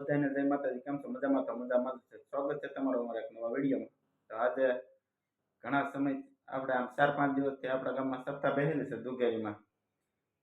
બધાને જય માતાજી કેમ છો? મજામાં તો મજામાં જ છે. સ્વાગત છે તમારું અમારા એક નવા વિડીયોમાં. તો આજે ઘણા સમય આપણે આમ ચાર પાંચ દિવસથી આપણા ગામમાં સપ્તાહ પહેરેલી છે દુગેરીમાં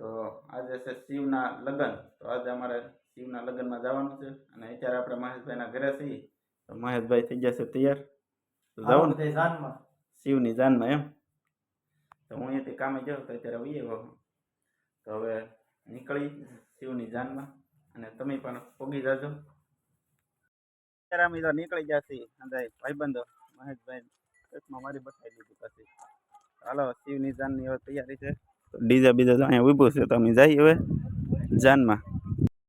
તો આજે છે શિવના લગ્ન. તો આજે અમારે શિવના લગ્નમાં જવાનું છે અને અત્યારે આપણે મહેશભાઈના ઘરે છીએ. તો મહેશભાઈ થઈ ગયા છે તૈયાર. તો જવું ને. જાનમાં. શિવની જાનમાં એમ. તો હું અહીંયાથી કામે જાઉં તો અત્યારે વહી તો હવે નીકળી શિવની જાનમાં. અને તમે પણ પોગી જાજો. ત્યારે અમે તો નીકળી છીએ અંદાજ ભાઈબંધો. મહેશભાઈ ચશ્મા મારી બતાવી દીધું પછી. હાલો શિવની જાનની હવે તૈયારી છે. ડીજે બીજા અહીંયા ઊભું છે તમે જઈએ હવે જાનમાં.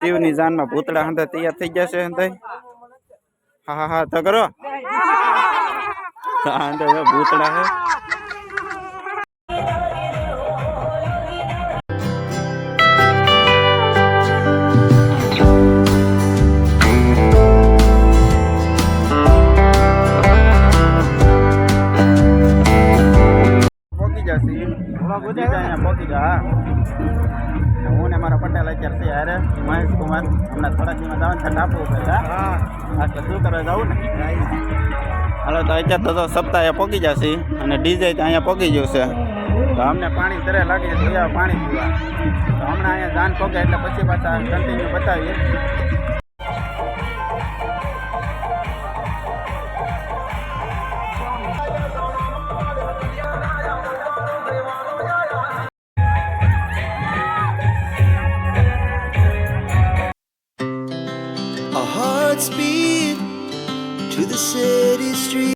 શિવની જાનમાં ભૂતળા અંદર તૈયાર થઈ ગયા છે અંદર હા હા હા તો કરો. હા હંધા ભૂતળા છે હા મારા પટેલ અત્યારે છે હારે. મહેશ કુમાર. હમણાં થોડા દિવસ આવે છે ટાપુ ઉપર હા. શું કરવા જવું ને? હાલો તો અત્યારે તો સપ્તાહે પહોંચી જશે અને ડીજે તો અહીંયા પહોંચી ગયું છે. તો અમને પાણી તરે લાગી જશે પાણી પીવા. તો હમણાં અહીંયા જાન પોકે એટલે પછી પાછા કન્ટિન્યુ બતાવીએ. To the city street.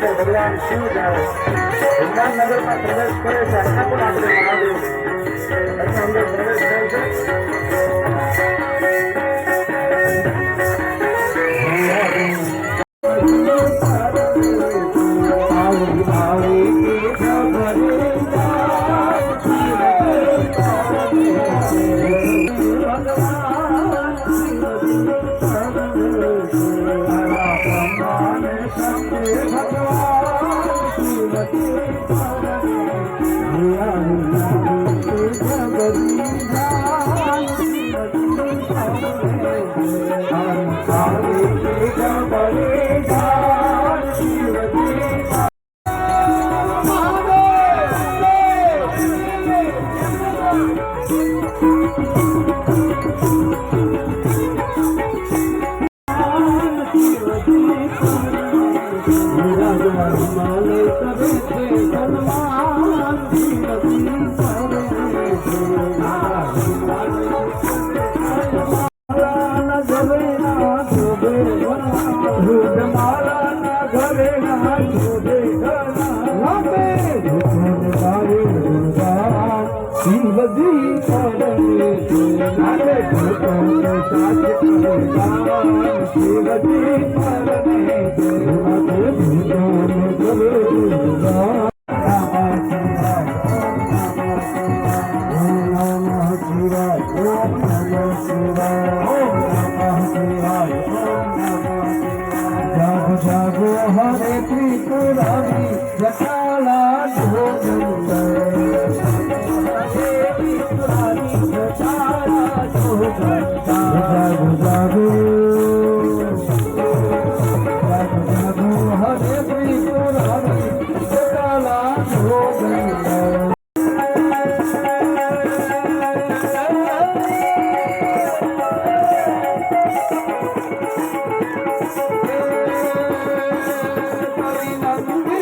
ભગવાન શિવ જાણે ભગવાન નગરમાં પ્રવેશ કરે છે અન્નપૂર્ણ આપણે મહાદેવ અંદર પ્રવેશ થાય છે সামনে সামনে જાગો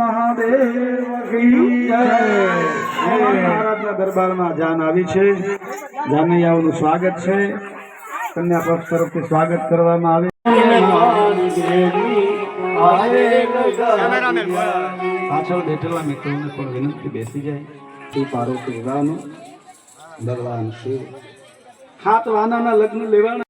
મહાદેવ મહારાજના દરબારમાં જાન આવી છે. જાનૈયાઓનું સ્વાગત છે. કન્યા પક્ષ તરફથી સ્વાગત કરવામાં આવે પાછળ બેઠેલા મિત્રોને પણ વિનંતી બેસી જાય. તે પારો કહેવાનું ભગવાન શિવ હાથ વાનાના લગ્ન લેવાના.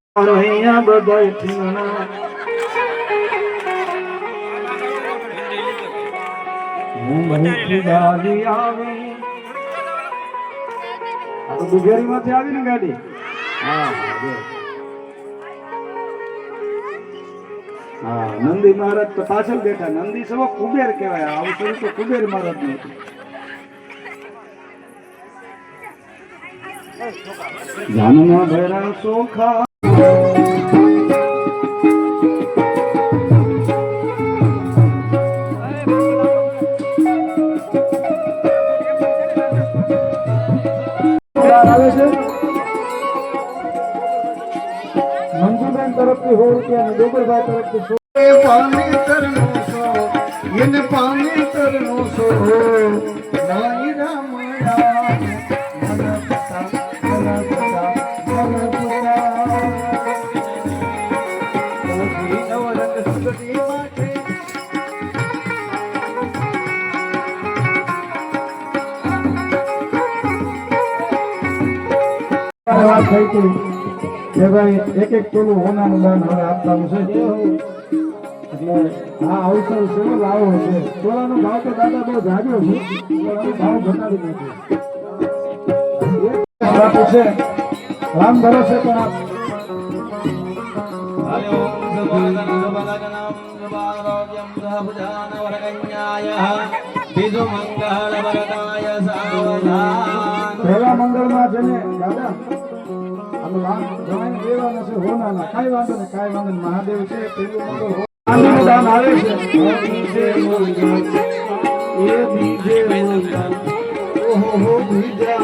નંદી મહારાજ તો પાછળ બેઠા. નંદી સવો કુબેર કહેવાય. આવું શરૂ તો કુબેર મહારાજનું હતું. જાનમાં એને પાણી તરનો સો નાઈ રામ વાત થઈ હતી કે ભાઈ એક એક તોલું હોનાનું દાન હવે આપવાનું છે. એટલે આ અવસર છે લાવો છે. તોલાનો ભાવ તો દાદા બહુ જાગ્યો છે ભાવ ઘટાડી નાખ્યો છે રામ ભરોસે પણ આપ. પહેલા મંગળમાં છે ને દાદા આમ લાખ જવાઈને દેવાના છે હોનાના કાંઈ વાંધો નહીં કાંઈ વાંધો મહાદેવ છે પેલું મંગળ હો- આનંદ દાન આવે છે. એ બીજે મંગળ ઓહો હો બીજા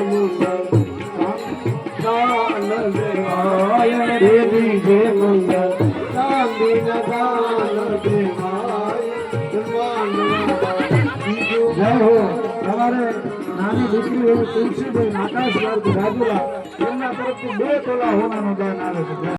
દેવાય એ બીજે મંગળ ચાંદીના દાન જય હો. તમારે નાની દીકરી એવી તુલસીભાઈ આકાશ રાજુલા એમના તરફથી બે તોલા હોવાનું દાન આવે છે.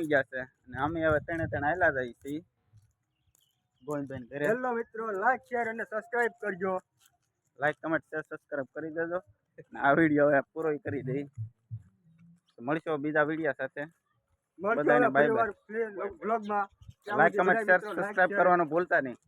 શિવજી ગયા છે. અને અમે હવે ત્રણે ત્રણ આયલા જઈએ છીએ. ગોવિંદભાઈ ઘરે. હેલો મિત્રો લાઈક શેર અને સબસ્ક્રાઇબ કરજો. લાઈક કમેન્ટ શેર સબસ્ક્રાઇબ કરી દેજો. આ વીડિયો હવે પૂરો કરી દઈ મળશું બીજા વીડિયો સાથે. બધાને બાય બાય બ્લોગમાં લાઈક કમેન્ટ શેર સબસ્ક્રાઇબ કરવાનું ભૂલતા નહીં.